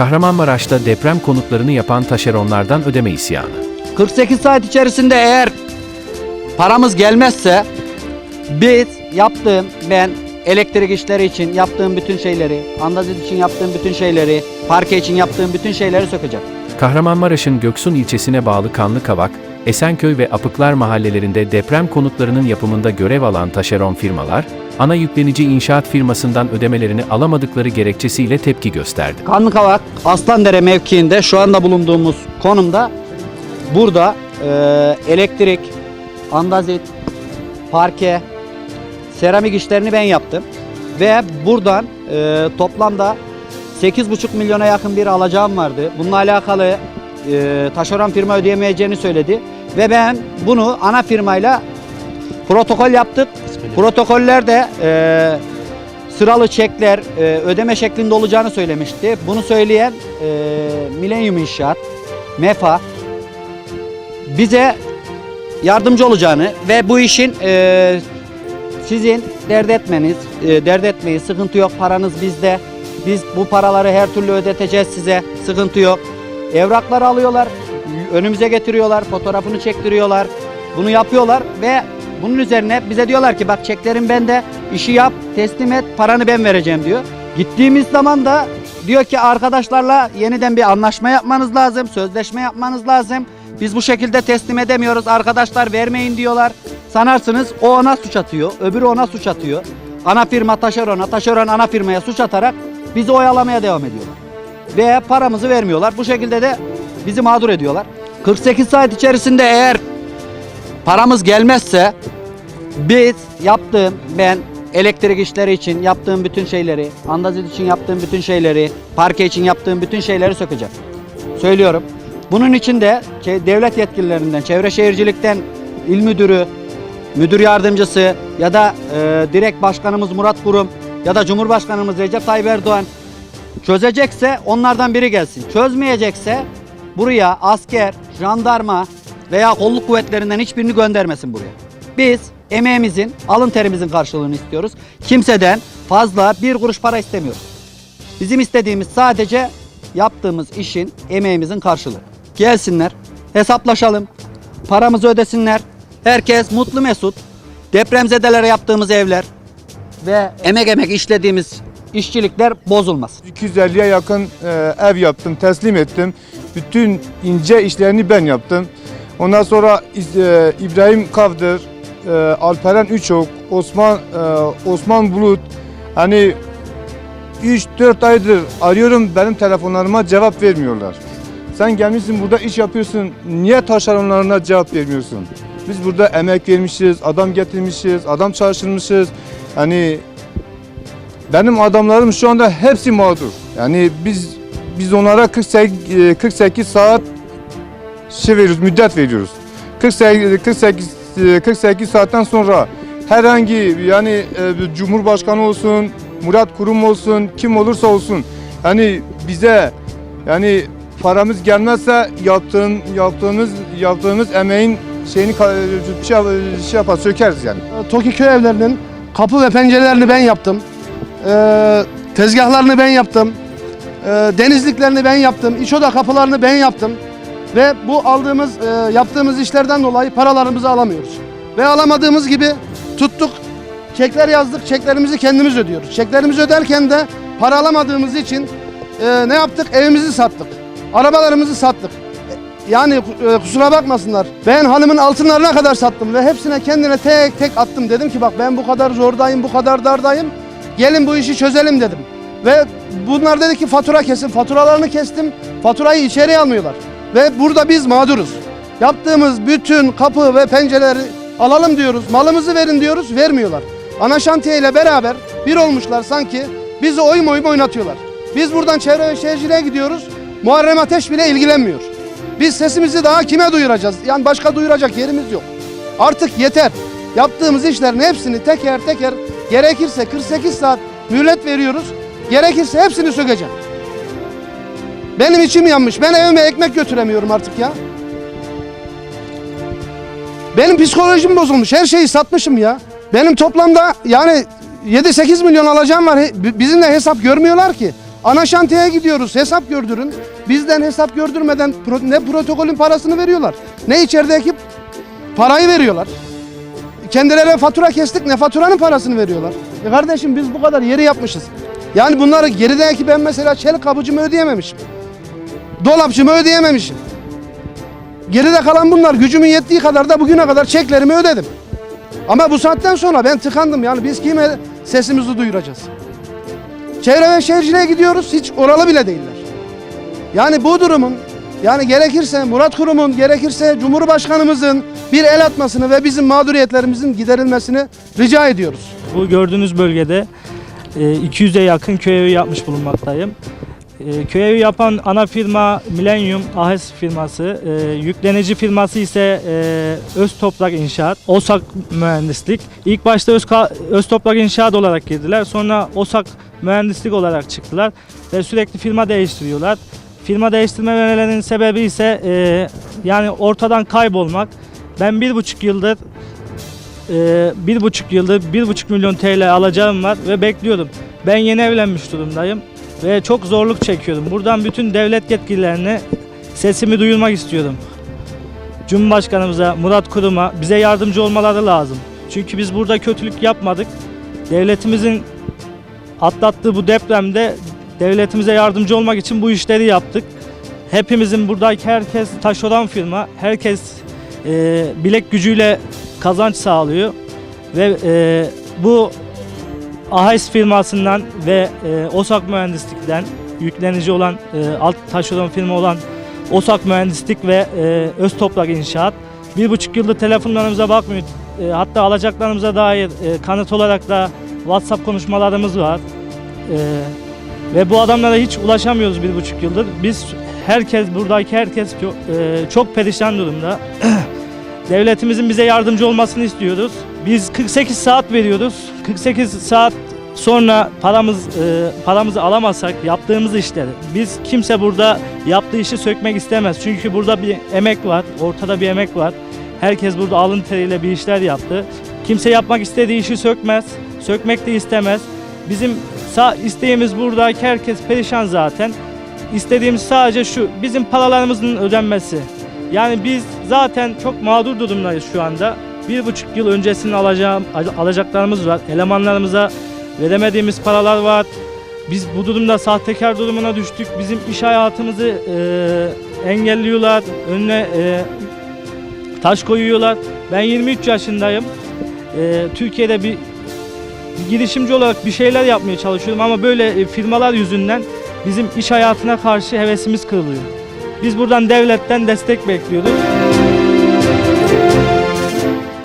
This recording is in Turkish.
Kahramanmaraş'ta deprem konutlarını yapan taşeronlardan ödeme isyanı. 48 saat içerisinde eğer paramız gelmezse biz yaptığım ben elektrik işleri için yaptığım bütün şeyleri, andazit için yaptığım bütün şeyleri, parke için yaptığım bütün şeyleri sökeceğim. Kahramanmaraş'ın Göksun ilçesine bağlı Kanlıkavak, Esenköy ve Apıklar mahallelerinde deprem konutlarının yapımında görev alan taşeron firmalar, ana yüklenici inşaat firmasından ödemelerini alamadıkları gerekçesiyle tepki gösterdi. Kanlıkavak Aslandere mevkiinde şu anda bulunduğumuz konumda burada eee, elektrik, andazit, parke, seramik işlerini ben yaptım. Ve buradan eee, toplamda 8,5 milyona yakın bir alacağım vardı. Bununla alakalı eee taşeron firma ödeyemeyeceğini söyledi. Ve ben bunu ana firmayla protokol yaptık. Protokollerde eee sıralı çekler e, ödeme şeklinde olacağını söylemişti. Bunu söyleyen e, Millennium İnşaat, MEFA bize yardımcı olacağını ve bu işin e, sizin dert etmeniz, e, dert etmeyi sıkıntı yok paranız bizde. Biz bu paraları her türlü ödeteceğiz size. Sıkıntı yok. Evrakları alıyorlar, önümüze getiriyorlar, fotoğrafını çektiriyorlar. Bunu yapıyorlar ve bunun üzerine bize diyorlar ki bak çeklerin bende, işi yap, teslim et, paranı ben vereceğim diyor. Gittiğimiz zaman da diyor ki arkadaşlarla yeniden bir anlaşma yapmanız lazım, sözleşme yapmanız lazım. Biz bu şekilde teslim edemiyoruz, arkadaşlar vermeyin diyorlar. Sanarsınız o ona suç atıyor, öbürü ona suç atıyor. Ana firma taşerona, taşeron ana firmaya suç atarak bizi oyalamaya devam ediyorlar. Ve paramızı vermiyorlar. Bu şekilde de bizi mağdur ediyorlar. 48 saat içerisinde eğer paramız gelmezse biz yaptığım ben elektrik işleri için yaptığım bütün şeyleri, andazit için yaptığım bütün şeyleri, parke için yaptığım bütün şeyleri sökeceğim. Söylüyorum. Bunun için de çe- devlet yetkililerinden, çevre şehircilikten il müdürü, müdür yardımcısı ya da e, direkt başkanımız Murat Kurum ya da Cumhurbaşkanımız Recep Tayyip Erdoğan çözecekse onlardan biri gelsin. Çözmeyecekse buraya asker, jandarma veya kolluk kuvvetlerinden hiçbirini göndermesin buraya. Biz emeğimizin, alın terimizin karşılığını istiyoruz. Kimseden fazla bir kuruş para istemiyoruz. Bizim istediğimiz sadece yaptığımız işin, emeğimizin karşılığı. Gelsinler, hesaplaşalım, paramızı ödesinler. Herkes mutlu mesut. Depremzedelere yaptığımız evler ve emek emek işlediğimiz işçilikler bozulmaz. 250'ye yakın e, ev yaptım, teslim ettim. Bütün ince işlerini ben yaptım. Ondan sonra e, İbrahim Kavdır, e, Alperen Üçok, Osman Osman Bulut hani 3-4 aydır arıyorum benim telefonlarıma cevap vermiyorlar. Sen gelmişsin burada iş yapıyorsun. Niye taşeronlarına cevap vermiyorsun? Biz burada emek vermişiz, adam getirmişiz, adam çalıştırmışız. Hani benim adamlarım şu anda hepsi mağdur. Yani biz biz onlara 48, e, 48 saat şey veriyoruz, müddet veriyoruz. 48 48 e, 48 saatten sonra herhangi yani e, Cumhurbaşkanı olsun, Murat Kurum olsun, kim olursa olsun hani bize yani paramız gelmezse yaptığın yaptığımız yaptığımız emeğin şeyini şey, şey yapar sökeriz yani. Toki köy evlerinin kapı ve pencerelerini ben yaptım. Ee, tezgahlarını ben yaptım. Ee, denizliklerini ben yaptım. İç oda kapılarını ben yaptım. Ve bu aldığımız, e, yaptığımız işlerden dolayı paralarımızı alamıyoruz. Ve alamadığımız gibi tuttuk, çekler yazdık, çeklerimizi kendimiz ödüyoruz. Çeklerimizi öderken de para alamadığımız için e, ne yaptık? Evimizi sattık. Arabalarımızı sattık. Yani e, kusura bakmasınlar. Ben hanımın altınlarına kadar sattım ve hepsine kendine tek tek attım. Dedim ki bak ben bu kadar zordayım, bu kadar dardayım. Gelin bu işi çözelim dedim. Ve bunlar dedi ki fatura kesin. Faturalarını kestim. Faturayı içeriye almıyorlar. Ve burada biz mağduruz. Yaptığımız bütün kapı ve pencereleri alalım diyoruz. Malımızı verin diyoruz. Vermiyorlar. Ana şantiye ile beraber bir olmuşlar sanki bizi oyun oyun oynatıyorlar. Biz buradan çevre ve şehirciliğe gidiyoruz. Muharrem Ateş bile ilgilenmiyor. Biz sesimizi daha kime duyuracağız? Yani başka duyuracak yerimiz yok. Artık yeter. Yaptığımız işlerin hepsini teker teker gerekirse 48 saat mühlet veriyoruz. Gerekirse hepsini sökeceğim. Benim içim yanmış. Ben evime ekmek götüremiyorum artık ya. Benim psikolojim bozulmuş. Her şeyi satmışım ya. Benim toplamda yani 7-8 milyon alacağım var. Bizimle hesap görmüyorlar ki. Ana şantiyeye gidiyoruz hesap gördürün. Bizden hesap gördürmeden ne protokolün parasını veriyorlar ne içerideki parayı veriyorlar. Kendilerine fatura kestik ne faturanın parasını veriyorlar. E kardeşim biz bu kadar yeri yapmışız. Yani bunları gerideki ben mesela çelik kapıcımı ödeyememişim. Dolapçımı ödeyememişim. Geride kalan bunlar gücümün yettiği kadar da bugüne kadar çeklerimi ödedim. Ama bu saatten sonra ben tıkandım yani biz kime sesimizi duyuracağız? Çevre ve Şehirciliğe gidiyoruz hiç oralı bile değiller. Yani bu durumun yani gerekirse Murat Kurum'un gerekirse Cumhurbaşkanımızın bir el atmasını ve bizim mağduriyetlerimizin giderilmesini rica ediyoruz. Bu gördüğünüz bölgede e, 200'e yakın köy evi yapmış bulunmaktayım. E, Köy evi yapan ana firma Millennium AHES firması, e, yüklenici firması ise e, Öz Toprak İnşaat, OSAK Mühendislik. İlk başta Öz, Öz Toprak İnşaat olarak girdiler, sonra OSAK Mühendislik olarak çıktılar ve sürekli firma değiştiriyorlar. Firma değiştirmelerinin sebebi ise e, yani ortadan kaybolmak. Ben bir buçuk yıldır ee, bir buçuk yıldır bir buçuk milyon TL alacağım var ve bekliyorum. Ben yeni evlenmiş durumdayım ve çok zorluk çekiyorum. Buradan bütün devlet yetkililerine sesimi duyurmak istiyorum. Cumhurbaşkanımıza, Murat Kurum'a bize yardımcı olmaları lazım. Çünkü biz burada kötülük yapmadık. Devletimizin atlattığı bu depremde devletimize yardımcı olmak için bu işleri yaptık. Hepimizin buradaki herkes taşeron firma, herkes e, bilek gücüyle kazanç sağlıyor ve e, bu AHES firmasından ve e, OSAK Mühendislik'ten yüklenici olan e, alt taşeron firma olan OSAK Mühendislik ve e, Öz Toprak İnşaat bir buçuk yıldır telefonlarımıza bakmıyor. E, hatta alacaklarımıza dair e, kanıt olarak da WhatsApp konuşmalarımız var. E, ve bu adamlara hiç ulaşamıyoruz bir buçuk yıldır. Biz herkes buradaki herkes çok, e, çok perişan durumda. Devletimizin bize yardımcı olmasını istiyoruz. Biz 48 saat veriyoruz. 48 saat sonra paramız e, paramızı alamazsak yaptığımız işleri biz kimse burada yaptığı işi sökmek istemez. Çünkü burada bir emek var, ortada bir emek var. Herkes burada alın teriyle bir işler yaptı. Kimse yapmak istediği işi sökmez, sökmek de istemez. Bizim sa isteğimiz buradaki herkes perişan zaten. İstediğimiz sadece şu, bizim paralarımızın ödenmesi. Yani biz zaten çok mağdur durumdayız şu anda. Bir buçuk yıl öncesinin alacağım, alacaklarımız var. Elemanlarımıza veremediğimiz paralar var. Biz bu durumda sahtekar durumuna düştük. Bizim iş hayatımızı e, engelliyorlar. Önüne e, taş koyuyorlar. Ben 23 yaşındayım. E, Türkiye'de bir, girişimci olarak bir şeyler yapmaya çalışıyorum ama böyle e, firmalar yüzünden bizim iş hayatına karşı hevesimiz kırılıyor. Biz buradan devletten destek bekliyoruz.